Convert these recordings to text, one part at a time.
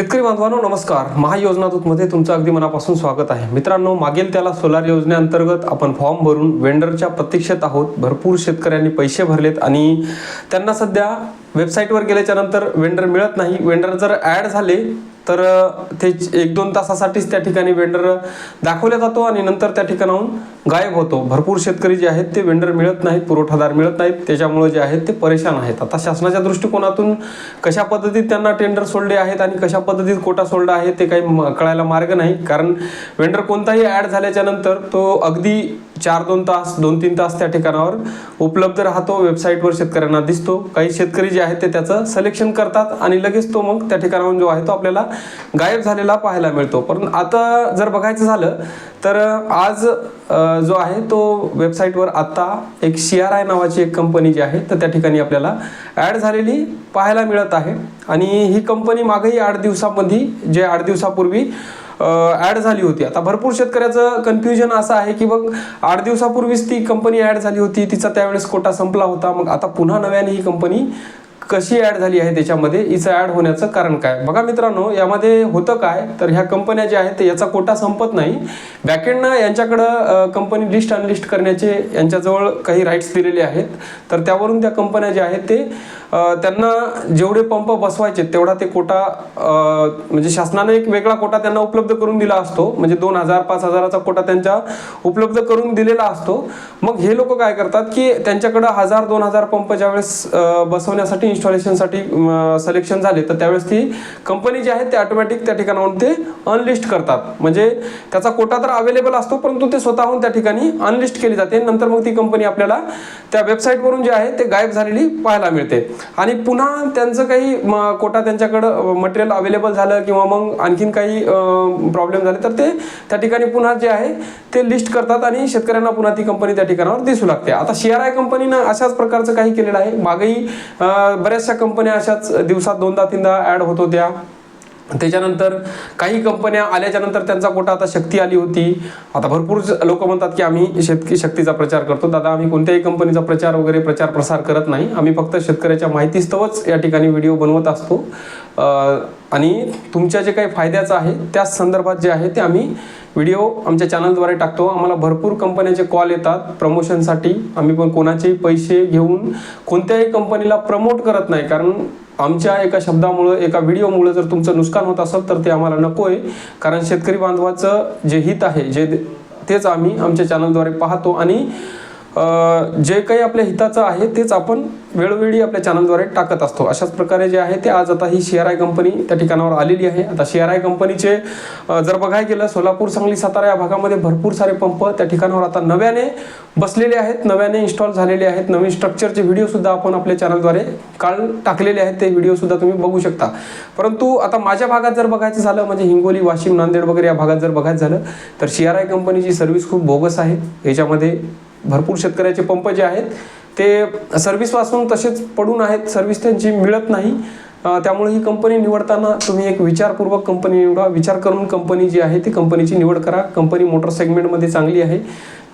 शेतकरी बांधवांनो नमस्कार. महायोजना दूतमध्ये तुमचं अगदी मनापासून स्वागत आहे. मित्रांनो मागील त्याला सोलार योजनेअंतर्गत आपण फॉर्म भरून वेंडरच्या प्रतीक्षेत आहोत. भरपूर शेतकऱ्यांनी पैसे भरलेत आणि त्यांना सध्या वेबसाईटवर गेल्याच्यानंतर वेंडर मिळत नाही. वेंडर जर ॲड झाले तर ते एक दोन तासासाठीच त्या ठिकाणी वेंडर दाखवला जातो आणि नंतर त्या ठिकाणाहून गायब होतो. भरपूर शेतकरी जे आहेत ते वेंडर मिळत नाहीत पुरवठादार मिळत नाहीत. त्याच्यामुळे जे आहेत ते परेशान आहेत. आता शासनाच्या दृष्टिकोनातून कशा पद्धतीत त्यांना टेंडर सोडले आहेत आणि कशा पद्धतीत कोटा सोडला आहे ते काही म- कळायला मार्ग नाही. कारण वेंडर कोणताही ॲड झाल्याच्यानंतर तो अगदी चार दोन तास दोन तीन तास त्या ठिकाणावर उपलब्ध राहतो. वेबसाईटवर शेतकऱ्यांना दिसतो. काही शेतकरी जे आहेत ते त्याचं सिलेक्शन करतात आणि लगेच तो मग त्या ठिकाणाहून जो आहे तो आपल्याला गायब झालेला पाहायला मिळतो. पण आता जर बघायचं झालं तर आज जो आहे तो वेबसाईटवर आत्ता एक सी आर आय नावाची एक कंपनी जी आहे तर त्या ठिकाणी आपल्याला ॲड झालेली पाहायला मिळत आहे. आणि ही कंपनी मागेही आठ दिवसामध्ये जे आठ दिवसापूर्वी ॲड झाली होती. आता भरपूर शेतकऱ्याचं कन्फ्युजन असं आहे की मग आठ दिवसापूर्वीच ती कंपनी ॲड झाली होती. तिचा त्यावेळेस कोटा संपला होता. मग आता पुन्हा नव्याने ही कंपनी कशी ॲड झाली आहे त्याच्यामध्ये? हिचं ॲड होण्याचं कारण काय? बघा मित्रांनो यामध्ये होतं काय? तर ह्या कंपन्या ज्या आहेत ते याचा कोटा संपत नाही. बॅकेंडनं यांच्याकडं कंपनी लिस्ट अनलिस्ट करण्याचे यांच्याजवळ काही राईट्स दिलेले आहेत. तर त्यावरून त्या कंपन्या ज्या आहेत ते त्यांना जेवढे पंप बसवायचे तेवढा ते कोटा म्हणजे शासनाने एक वेगळा कोटा त्यांना उपलब्ध करून दिला असतो. म्हणजे दोन हजार पाच हजाराचा कोटा त्यांच्या उपलब्ध करून दिलेला असतो. मग हे लोक काय करतात की त्यांच्याकडं हजार दोन हजार पंप ज्यावेळेस बसवण्यासाठी इन्स्टॉलेशनसाठी सिलेक्शन झाले तर त्यावेळेस ती कंपनी जी आहे ते ऑटोमॅटिक त्या ठिकाणाहून ते अनलिस्ट करतात. म्हणजे त्याचा कोटा तर अवेलेबल असतो परंतु ते स्वतःहून त्या ठिकाणी अनलिस्ट केली जाते. नंतर मग ती कंपनी आपल्याला त्या वेबसाईटवरून जे आहे ते गायब झालेली पाहायला मिळते. आणि पुन्हा त्यांचं काही कोटा त्यांच्याकडं मटेरियल अवेलेबल झालं किंवा मग आणखीन काही प्रॉब्लेम झाले तर ते त्या ठिकाणी पुन्हा जे आहे ते लिस्ट करतात आणि शेतकऱ्यांना पुन्हा ती कंपनी त्या ठिकाणावर दिसू लागते. आता सी आर आय कंपनीनं अशाच प्रकारचं काही केलेलं आहे. मागही बऱ्याचशा कंपन्या अशाच दिवसात दोनदा तीनदा ॲड होत होत्या. त्याच्यानंतर काही कंपन्या आल्याच्यानंतर त्यांचा कोटा आता शक्ती आली होती. आता भरपूर लोक म्हणतात की आम्ही शेतकी शक्तीचा प्रचार करतो. दादा आम्ही कोणत्याही कंपनीचा प्रचार वगैरे प्रचार प्रसार करत नाही. आम्ही फक्त शेतकऱ्याच्या माहितीस्तवच या ठिकाणी व्हिडिओ बनवत असतो. आणि तुमच्या जे काही फायद्याचं आहे त्याच संदर्भात जे आहे ते आम्ही व्हिडिओ आमच्या चॅनलद्वारे टाकतो. आम्हाला भरपूर कंपन्याचे कॉल येतात. प्रमोशनसाठी आम्ही पण कोणाचेही पैसे घेऊन कोणत्याही कंपनीला प्रमोट करत नाही. कारण आमच्या एका शब्दामुळं एका व्हिडिओमुळं जर तुमचं नुकसान होत असेल तर ते आम्हाला नको आहे कारण शेतकरी बांधवाचं जे हित आहे जे तेच आम्ही आमच्या चॅनलद्वारे पाहतो. आणि जे काही आपल्या हिताचं आहे तेच आपण वेळोवेळी आपल्या चॅनलद्वारे टाकत असतो. अशाच प्रकारे जे आहे ते आज आता ही सी आर आय कंपनी त्या ठिकाणावर आलेली आहे. आता सी आर आय कंपनीचे जर बघायला गेलं सोलापूर सांगली सातारा या भागामध्ये भरपूर सारे पंप त्या ठिकाणावर आता नव्याने बसलेले आहेत नव्याने इन्स्टॉल झालेले आहेत. नवीन स्ट्रक्चरचे व्हिडिओसुद्धा आपण आपल्या चॅनलद्वारे काल टाकलेले आहेत. ते व्हिडिओसुद्धा तुम्ही बघू शकता. परंतु आता माझ्या भागात जर बघायचं झालं म्हणजे हिंगोली वाशिम नांदेड वगैरे या भागात जर बघायचं झालं तर सी आर आय कंपनीची सर्व्हिस खूप बोगस आहे. याच्यामध्ये भरपूर शेतकऱ्याचे पंप जे आहेत ते सर्व्हिसपासून तसेच पडून आहेत. सर्व्हिस त्यांची मिळत नाही. त्यामुळे ही कंपनी निवडताना तुम्ही एक विचारपूर्वक कंपनी निवडा. विचार करून कंपनी जी आहे ती कंपनीची निवड करा. कंपनी मोटर सेगमेंटमध्ये चांगली आहे.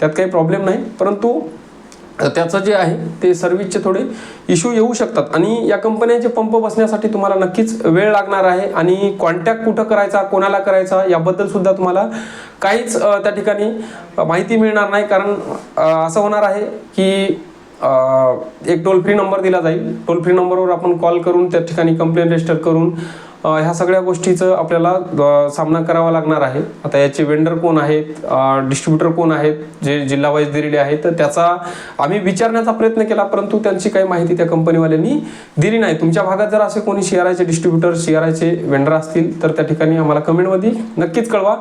त्यात काही प्रॉब्लेम नाही. परंतु त्याचं जे आहे ते सर्व्हिसचे थोडे इश्यू येऊ शकतात. आणि या कंपन्यांचे पंप बसण्यासाठी तुम्हाला नक्कीच वेळ लागणार आहे आणि कॉन्टॅक्ट कुठं करायचा कोणाला करायचा याबद्दल सुद्धा तुम्हाला काहीच त्या ठिकाणी माहिती मिळणार नाही. कारण असं होणार आहे की एक टोल फ्री नंबर दिला जाईल. टोल फ्री नंबरवर आपण कॉल करून त्या ठिकाणी कंप्लेंट रजिस्टर करून ह्या सगळ्या गोष्टीचं आपल्याला सामना करावा लागणार आहे. आता याचे वेंडर कोण आहेत? डिस्ट्रीब्युटर कोण आहेत? जे जिल्हावाईज दिलेले आहेत तर त्याचा आम्ही विचारण्याचा प्रयत्न केला परंतु त्यांची काही माहिती त्या कंपनीवाल्यांनी दिली नाही. तुमच्या भागात जर असे कोणी सी आयचे डिस्ट्रीब्युटर सी आयचे वेंडर असतील तर त्या ठिकाणी आम्हाला कमेंटमध्ये नक्कीच कळवा.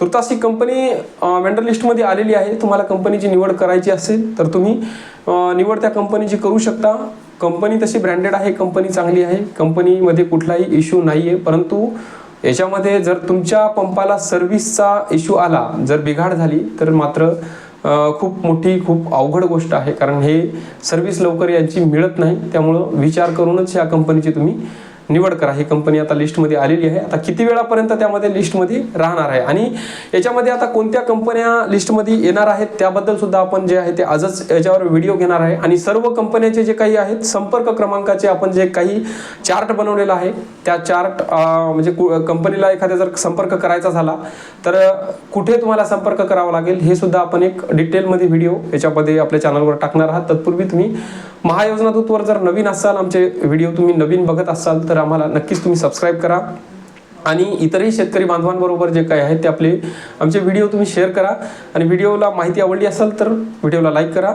तुर्तास ही कंपनी वेंडर लिस्टमध्ये आलेली आहे. तुम्हाला कंपनीची निवड करायची असेल तर तुम्ही निवड त्या कंपनीची करू शकता. कंपनी तशी ब्रँडेड आहे कंपनी चांगली आहे कंपनीमध्ये कुठलाही इश्यू नाही आहे परंतु याच्यामध्ये जर तुमच्या पंपाला सर्व्हिसचा इश्यू आला जर बिघाड झाली तर मात्र खूप मोठी खूप अवघड गोष्ट आहे. कारण हे सर्व्हिस लवकर यांची मिळत नाही त्यामुळं विचार करूनच या कंपनीची तुम्ही निवड करा ही कंपनी आता लिस्टमध्ये आलेली आहे. आता किती वेळापर्यंत त्यामध्ये लिस्टमध्ये राहणार आहे? आणि याच्यामध्ये आता कोणत्या कंपन्या लिस्टमध्ये येणार आहेत? त्याबद्दल सुद्धा आपण जे आहे ते आजच याच्यावर व्हिडिओ घेणार आहे. आणि सर्व कंपन्याचे जे काही आहेत संपर्क क्रमांकाचे आपण जे काही चार्ट बनवलेला आहे त्या चार्ट म्हणजे कु- कंपनीला एखाद्या जर संपर्क करायचा झाला तर कुठे तुम्हाला संपर्क करावा लागेल? हे सुद्धा आपण एक डिटेलमध्ये व्हिडिओ याच्यामध्ये आपल्या चॅनलवर टाकणार आहात. तत्पूर्वी तुम्ही महायोजना दूतवर जर नवीन असाल आमचे व्हिडिओ तुम्ही नवीन बघत असाल तर आम्हाला नक्कीच तुम्ही सबस्क्राईब करा. आणि इतरही शेतकरी बांधवांबरोबर जे काही आहेत ते आपले आमचे व्हिडिओ तुम्ही शेअर करा. आणि व्हिडिओला माहिती आवडली असेल तर व्हिडिओला लाईक करा.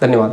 धन्यवाद.